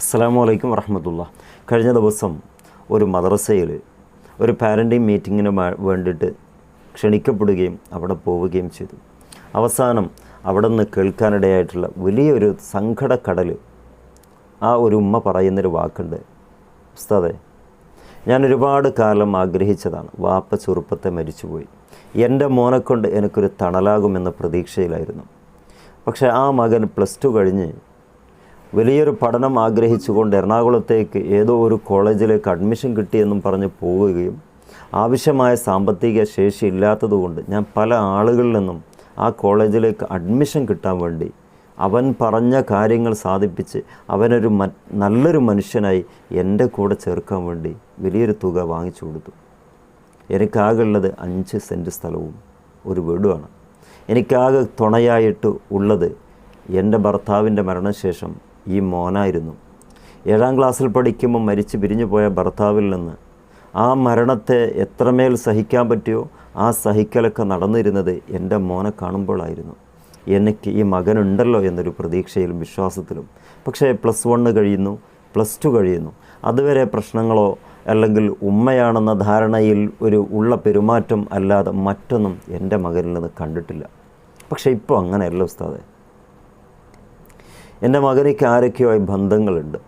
അസ്സാം വലൈക്കും കഴിഞ്ഞ ദിവസം ഒരു മദ്രസയിൽ ഒരു പാരന്റിങ് മീറ്റിങ്ങിന് വേണ്ടിയിട്ട് ക്ഷണിക്കപ്പെടുകയും അവിടെ പോവുകയും ചെയ്തു. അവസാനം അവിടെ നിന്ന് കേൾക്കാനിടയായിട്ടുള്ള വലിയൊരു സങ്കടക്കടൽ ആ ഒരു ഉമ്മ പറയുന്നൊരു വാക്കുണ്ട്. ഉസ്താദെ ഞാൻ ഒരുപാട് കാലം ആഗ്രഹിച്ചതാണ് വാപ്പ ചെറുപ്പത്തെ മരിച്ചുപോയി. എന്റെ മോനെക്കൊണ്ട് എനിക്കൊരു തണലാകുമെന്ന പ്രതീക്ഷയിലായിരുന്നു. പക്ഷേ ആ മകൻ പ്ലസ് ടു കഴിഞ്ഞ് വലിയൊരു പഠനം ആഗ്രഹിച്ചുകൊണ്ട് എറണാകുളത്തേക്ക് ഏതോ ഒരു കോളേജിലേക്ക് അഡ്മിഷൻ കിട്ടിയെന്നും പറഞ്ഞ് പോവുകയും ആവശ്യമായ സാമ്പത്തിക ശേഷി ഇല്ലാത്തതുകൊണ്ട് ഞാൻ പല ആളുകളിൽ നിന്നും ആ കോളേജിലേക്ക് അഡ്മിഷൻ കിട്ടാൻ വേണ്ടി അവൻ പറഞ്ഞ കാര്യങ്ങൾ സാധിപ്പിച്ച് അവനൊരു മ നല്ലൊരു മനുഷ്യനായി എന്റെ കൂടെ ചേർക്കാൻ വേണ്ടി വലിയൊരു തുക വാങ്ങിച്ചു കൊടുത്തു. എനിക്കാകുള്ളത് അഞ്ച് സെന്റ് സ്ഥലവും ഒരു വീടുമാണ്. എനിക്കാകെ തുണയായിട്ട് ഉള്ളത് എന്റെ ഭർത്താവിന്റെ മരണശേഷം ഈ മോനായിരുന്നു. ഏഴാം ക്ലാസ്സിൽ പഠിക്കുമ്പോൾ മരിച്ച് പിരിഞ്ഞു പോയ ഭർത്താവിൽ നിന്ന് ആ മരണത്തെ എത്രമേൽ സഹിക്കാൻ പറ്റിയോ ആ സഹിക്കലൊക്കെ നടന്നിരുന്നത് എന്റെ മോനെ കാണുമ്പോഴായിരുന്നു. എനിക്ക് ഈ മകനുണ്ടല്ലോ എന്നൊരു പ്രതീക്ഷയിലും വിശ്വാസത്തിലും. പക്ഷേ പ്ലസ് വണ്ണ് കഴിയുന്നു പ്ലസ് ടു കഴിയുന്നു. അതുവരെ പ്രശ്നങ്ങളോ അല്ലെങ്കിൽ ഉമ്മയാണെന്ന ധാരണയിൽ ഒരു ഉള്ള പെരുമാറ്റം അല്ലാതെ മറ്റൊന്നും എന്റെ മകനിൽ നിന്ന് കണ്ടിട്ടില്ല. പക്ഷേ ഇപ്പോൾ അങ്ങനെയല്ല ഉസ്താദെ. എന്റെ മകനിക്ക് ആരൊക്കെയായി ബന്ധങ്ങളുണ്ട്.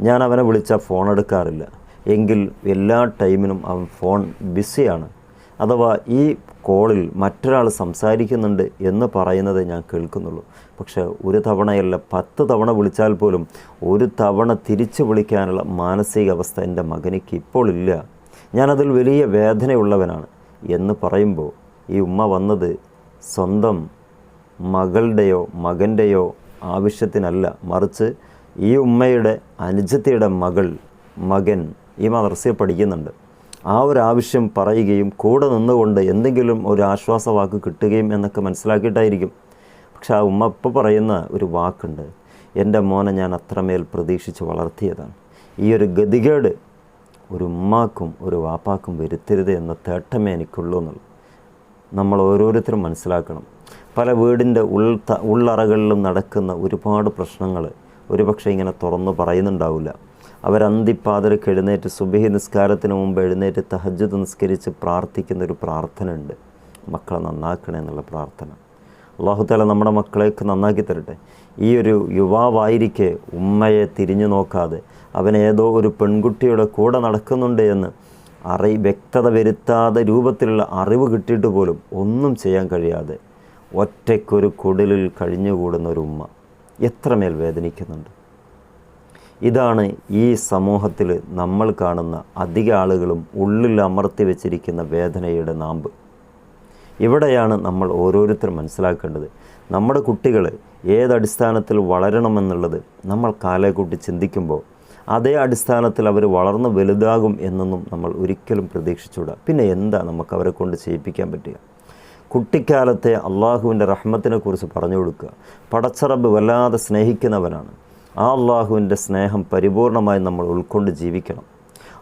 ഞാൻ അവനെ വിളിച്ചാൽ ഫോൺ എടുക്കാറില്ല. എങ്കിൽ എല്ലാ ടൈമിനും അവൻ ഫോൺ ബിസിയാണ് അഥവാ ഈ കോളിൽ മറ്റൊരാൾ സംസാരിക്കുന്നുണ്ട് എന്ന് പറയുന്നത് ഞാൻ കേൾക്കുന്നുള്ളൂ. പക്ഷേ ഒരു തവണയല്ല പത്ത് തവണ വിളിച്ചാൽ പോലും ഒരു തവണ തിരിച്ചു വിളിക്കാനുള്ള മാനസികാവസ്ഥ എന്റെ മകനിക്ക് ഇപ്പോൾ ഇല്ല. ഞാനതിൽ വലിയ വേദനയുള്ളവനാണ് എന്ന് പറയുമ്പോൾ ഈ ഉമ്മ വന്നത് സ്വന്തം മകളുടെയോ മകന്റെയോ ആവശ്യത്തിനല്ല. മറിച്ച് ഈ ഉമ്മയുടെ അനുജത്തിയുടെ മകൾ മകൻ ഈ മദർസയെ പഠിക്കുന്നുണ്ട്. ആ ഒരു ആവശ്യം പറയുകയും കൂടെ നിന്നുകൊണ്ട് എന്തെങ്കിലും ഒരു ആശ്വാസവാക്ക് കിട്ടുകയും എന്നൊക്കെ മനസ്സിലാക്കിയിട്ടായിരിക്കും. പക്ഷെ ആ ഉമ്മ ഇപ്പോൾ പറയുന്ന ഒരു വാക്കുണ്ട് എന്റെ മോനെ ഞാൻ അത്രമേൽ പ്രതീക്ഷിച്ച് വളർത്തിയതാണ്. ഈ ഒരു ഗതികേട് ഒരു ഉമ്മാക്കും ഒരു വാപ്പാക്കും വരുത്തരുത് എന്ന തേട്ടമേ എനിക്കുള്ളൂ എന്നുള്ളത്. നമ്മൾ ഓരോരുത്തരും മനസ്സിലാക്കണം. പല വീടിന്റെ ഉൾ ഉള്ളറകളിലും നടക്കുന്ന ഒരുപാട് പ്രശ്നങ്ങൾ ഒരുപക്ഷെ ഇങ്ങനെ തുറന്നു പറയുന്നുണ്ടാവില്ല. അവരന്തിപ്പാതിരക്ക് എഴുന്നേറ്റ് സുബഹി നിസ്കാരത്തിന് മുമ്പ് എഴുന്നേറ്റ് തഹജ്ജുദ് നിസ്കരിച്ച് പ്രാർത്ഥിക്കുന്ന ഒരു പ്രാർത്ഥന ഉണ്ട് മക്കളെ നന്നാക്കണേ എന്നുള്ള പ്രാർത്ഥന. അള്ളാഹുത്താല നമ്മുടെ മക്കളേക്ക് നന്നാക്കി തരട്ടെ. ഈ ഒരു യുവാവായിരിക്കെ ഉമ്മയെ തിരിഞ്ഞു നോക്കാതെ അവനേതോ ഒരു പെൺകുട്ടിയുടെ കൂടെ നടക്കുന്നുണ്ട് എന്ന് അറി വ്യക്തത വരുത്താതെ രൂപത്തിലുള്ള അറിവ് കിട്ടിയിട്ട് പോലും ഒന്നും ചെയ്യാൻ കഴിയാതെ ഒറ്റയ്ക്കൊരു കുടിലിൽ കഴിഞ്ഞുകൂടുന്ന ഒരു ഉമ്മ എത്രമേൽ വേദനിക്കുന്നുണ്ട്? ഇതാണ് ഈ സമൂഹത്തിൽ നമ്മൾ കാണുന്ന അധിക ആളുകളും ഉള്ളിൽ അമർത്തി വെച്ചിരിക്കുന്ന വേദനയുടെ നാമ്പ്. ഇവിടെയാണ് നമ്മൾ ഓരോരുത്തരും മനസ്സിലാക്കേണ്ടത്. നമ്മുടെ കുട്ടികൾ ഏതടിസ്ഥാനത്തിൽ വളരണമെന്നുള്ളത് നമ്മൾ കാലേക്കൂട്ടി ചിന്തിക്കുമ്പോൾ അതേ അടിസ്ഥാനത്തിൽ അവർ വളർന്ന് വലുതാകും എന്നൊന്നും നമ്മൾ ഒരിക്കലും പ്രതീക്ഷിച്ചുകൂടാ. പിന്നെ എന്താ നമുക്ക് അവരെ കൊണ്ട് ചെയ്യിപ്പിക്കാൻ പറ്റുക? കുട്ടിക്കാലത്തെ അള്ളാഹുവിന്റെ റഹ്മത്തിനെ കുറിച്ച് പറഞ്ഞു കൊടുക്കുക. പടച്ചറബ് വല്ലാതെ സ്നേഹിക്കുന്നവനാണ്. ആ അള്ളാഹുവിന്റെ സ്നേഹം പരിപൂർണമായി നമ്മൾ ഉൾക്കൊണ്ട് ജീവിക്കണം.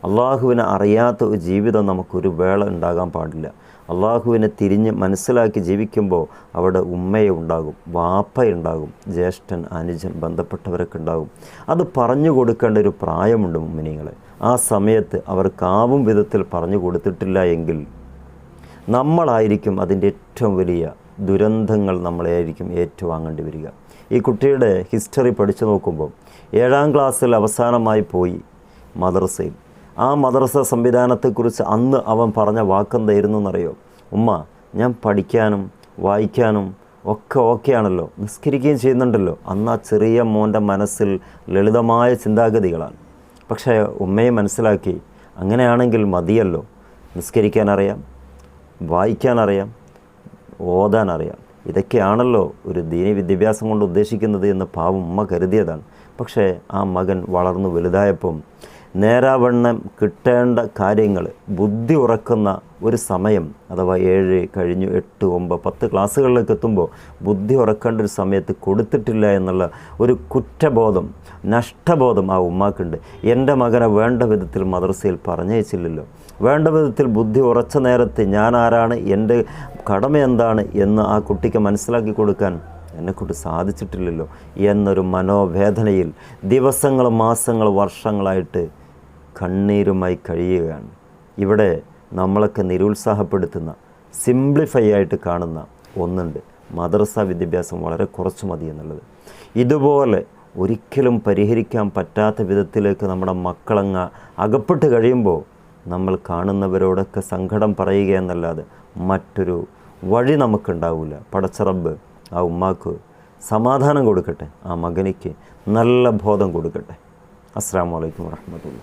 അള്ളാഹുവിനെ അറിയാത്ത ഒരു ജീവിതം നമുക്കൊരു വേള ഉണ്ടാകാൻ പാടില്ല. അള്ളാഹുവിനെ തിരിഞ്ഞ് മനസ്സിലാക്കി ജീവിക്കുമ്പോൾ അവിടെ ഉമ്മയെ ഉണ്ടാകും വാപ്പയുണ്ടാകും ജ്യേഷ്ഠൻ അനുജൻ ബന്ധപ്പെട്ടവരൊക്കെ ഉണ്ടാകും. അത് പറഞ്ഞു കൊടുക്കേണ്ട ഒരു പ്രായമുണ്ട് മുമ്മിനികളെ ആ സമയത്ത് അവർക്കാവും വിധത്തിൽ പറഞ്ഞു കൊടുത്തിട്ടില്ല എങ്കിൽ നമ്മളായിരിക്കും അതിന്റെ ഏറ്റവും വലിയ ദുരന്തങ്ങൾ നമ്മളെയായിരിക്കും ഏറ്റുവാങ്ങേണ്ടി വരിക. ഈ കുട്ടിയുടെ ഹിസ്റ്ററി പഠിച്ചു നോക്കുമ്പോൾ ഏഴാം ക്ലാസ്സിൽ അവസാനമായി പോയി മദ്രസയിൽ. ആ മദ്രസ സംവിധാനത്തെക്കുറിച്ച് അന്ന് അവൻ പറഞ്ഞ വാക്കെന്തായിരുന്നു എന്നറിയോ? ഉമ്മ ഞാൻ പഠിക്കാനും വായിക്കാനും ഒക്കെ ഓക്കെ ആണല്ലോ നിസ്കരിക്കുകയും ചെയ്യുന്നുണ്ടല്ലോ. അന്ന് ആ ചെറിയ മോന്റെ മനസ്സിൽ ലളിതമായ ചിന്താഗതികളാണ്. പക്ഷേ ഉമ്മയെ മനസ്സിലാക്കി അങ്ങനെയാണെങ്കിൽ മതിയല്ലോ. നിസ്കരിക്കാനറിയാം വായിക്കാനറിയാം ഓതാനറിയാം. ഇതൊക്കെയാണല്ലോ ഒരു ദീനി വിദ്യാഭ്യാസം കൊണ്ട് ഉദ്ദേശിക്കുന്നത് എന്ന് പാവം ഉമ്മ കരുതിയതാണ്. പക്ഷേ ആ മകൻ വളർന്നു വലുതായപ്പം നേരാവണ്ണം കിട്ടേണ്ട കാര്യങ്ങൾ ബുദ്ധി ഉറക്കുന്ന ഒരു സമയം അഥവാ ഏഴ് കഴിഞ്ഞു എട്ട് ഒമ്പത് പത്ത് ക്ലാസ്സുകളിലേക്ക് എത്തുമ്പോൾ ബുദ്ധി ഉറക്കേണ്ട ഒരു സമയത്ത് കൊടുത്തിട്ടില്ല എന്നുള്ള ഒരു കുറ്റബോധം നഷ്ടബോധം ആ ഉമ്മാക്കുണ്ട്. എന്റെ മകനെ വേണ്ട വിധത്തിൽ മദ്രസയിൽ പറഞ്ഞയച്ചില്ലല്ലോ. വേണ്ട വിധത്തിൽ ബുദ്ധി ഉറച്ച നേരത്ത് ഞാൻ ആരാണ് എന്റെ കടമ എന്താണ് എന്ന് ആ കുട്ടിക്ക് മനസ്സിലാക്കി കൊടുക്കാൻ എന്നെക്കൊണ്ട് സാധിച്ചിട്ടില്ലല്ലോ എന്നൊരു മനോവേദനയിൽ ദിവസങ്ങൾ മാസങ്ങൾ വർഷങ്ങളായിട്ട് കണ്ണീരുമായി കഴിയുകയാണ്. ഇവിടെ നമ്മളൊക്കെ നിരുത്സാഹപ്പെടുത്തുന്ന സിംപ്ലിഫൈ ആയിട്ട് കാണുന്ന ഒന്നുണ്ട്. മദ്രസ വിദ്യാഭ്യാസം വളരെ കുറച്ച് മതി എന്നുള്ളത്. ഇതുപോലെ ഒരിക്കലും പരിഹരിക്കാൻ പറ്റാത്ത വിധത്തിലേക്ക് നമ്മുടെ മക്കളങ്ങ് അകപ്പെട്ട് കഴിയുമ്പോൾ നമ്മൾ കാണുന്നവരോടൊക്കെ സങ്കടം പറയുക എന്നല്ലാതെ മറ്റൊരു വഴി നമുക്കുണ്ടാവില്ല പടച്ചറബ് ആ ഉമ്മാക്ക് സമാധാനം കൊടുക്കട്ടെ. ആ മകനിക്ക് നല്ല ബോധം കൊടുക്കട്ടെ. അസ്സാം വലൈക്കും വാഹമത്തുള്ള